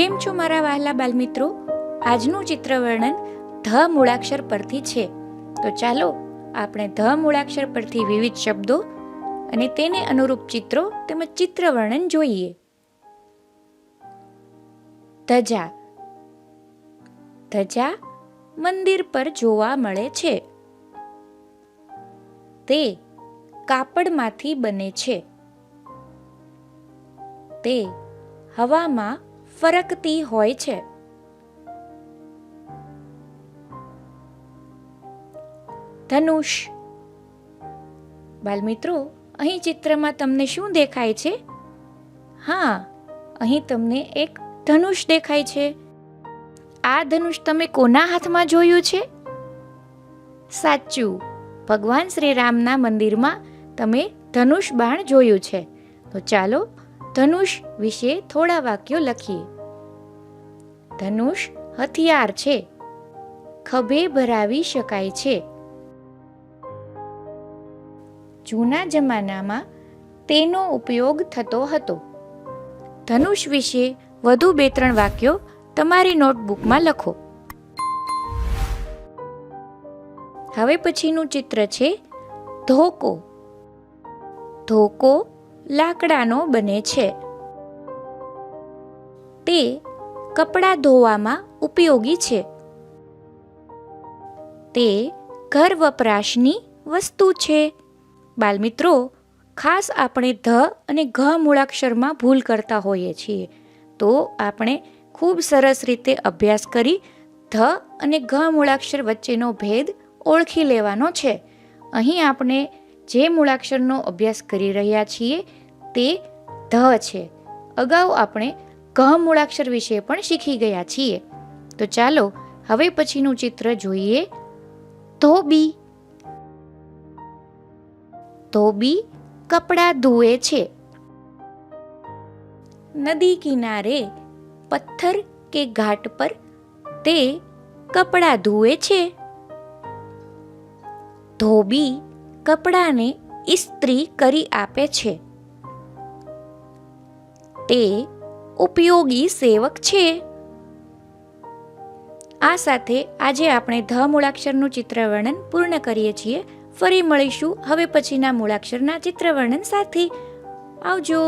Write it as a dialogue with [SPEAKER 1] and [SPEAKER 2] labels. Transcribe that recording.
[SPEAKER 1] કેમ છો મારા વહાલા બાલમિત્રો? આજનું ચિત્ર વર્ણન ધ મૂળાક્ષર પરથી છે. તો ચાલો આપણે ધ મૂળાક્ષર પરથી વિવિધ શબ્દો અને તેને અનુરૂપ ચિત્રો તેમજ ચિત્ર વર્ણન જોઈએ. ધજા. ધજા મંદિર પર જોવા મળે છે. તે કાપડમાંથી બને છે. તે હવામાં ફરકતી હોય છે. ધનુષ. બાલમિત્રો, અહીં ચિત્રમાં તમને શું દેખાય છે? હા, અહીં તમને એક ધનુષ દેખાય છે. આ ધનુષ તમે કોના હાથમાં જોયું છે? સાચું. ભગવાન શ્રી રામના મંદિરમાં તમે ધનુષ બાણ જોયું છે. તો ચાલો ધનુષ વિશે થોડા વાક્યો લખીએ. ધનુષ હથિયાર છે. ખભે ભરાવી શકાય છે. જૂના જમાનામાં તેનો ઉપયોગ થતો હતો. ધનુષ વિશે વધુ બે ત્રણ વાક્યો તમારી નોટબુકમાં લખો. હવે પછીનું ચિત્ર છે ધોકો. ધોકો લાકડાનો બને છે. તે કપડાં ધોવામાં ઉપયોગી છે. તે ઘર વપરાશની વસ્તુ છે. બાલમિત્રો, ખાસ આપણે ધ અને ઘ મૂળાક્ષરમાં ભૂલ કરતા હોઈએ છીએ, તો આપણે ખૂબ સરસ રીતે અભ્યાસ કરી ધ અને ઘ મૂળાક્ષર વચ્ચેનો ભેદ ઓળખી લેવાનો છે. અહીં આપણે જે મૂળાક્ષરનો અભ્યાસ કરી રહ્યા છીએ તે ધ છે. અગાઉ આપણે ઘ મૂળાક્ષર વિશે પણ શીખી ગયા છીએ. તો ચાલો હવે પછીનું ચિત્ર જોઈએ. ધોબી. ધોબી કપડાં ધોવે છે. નદી કિનારે પથ્થર કે ઘાટ પર તે કપડાં ધોવે છે. ધોબી કપડાને ઇસ્ત્રી કરી આપે છે. તે ઉપયોગી સેવક છે. આ સાથે આજે આપણે ધ મૂળાક્ષરનું ચિત્ર વર્ણન પૂર્ણ કરીએ છીએ. ફરી મળીશું હવે પછીના મૂળાક્ષરના ચિત્ર વર્ણન સાથે. આવજો.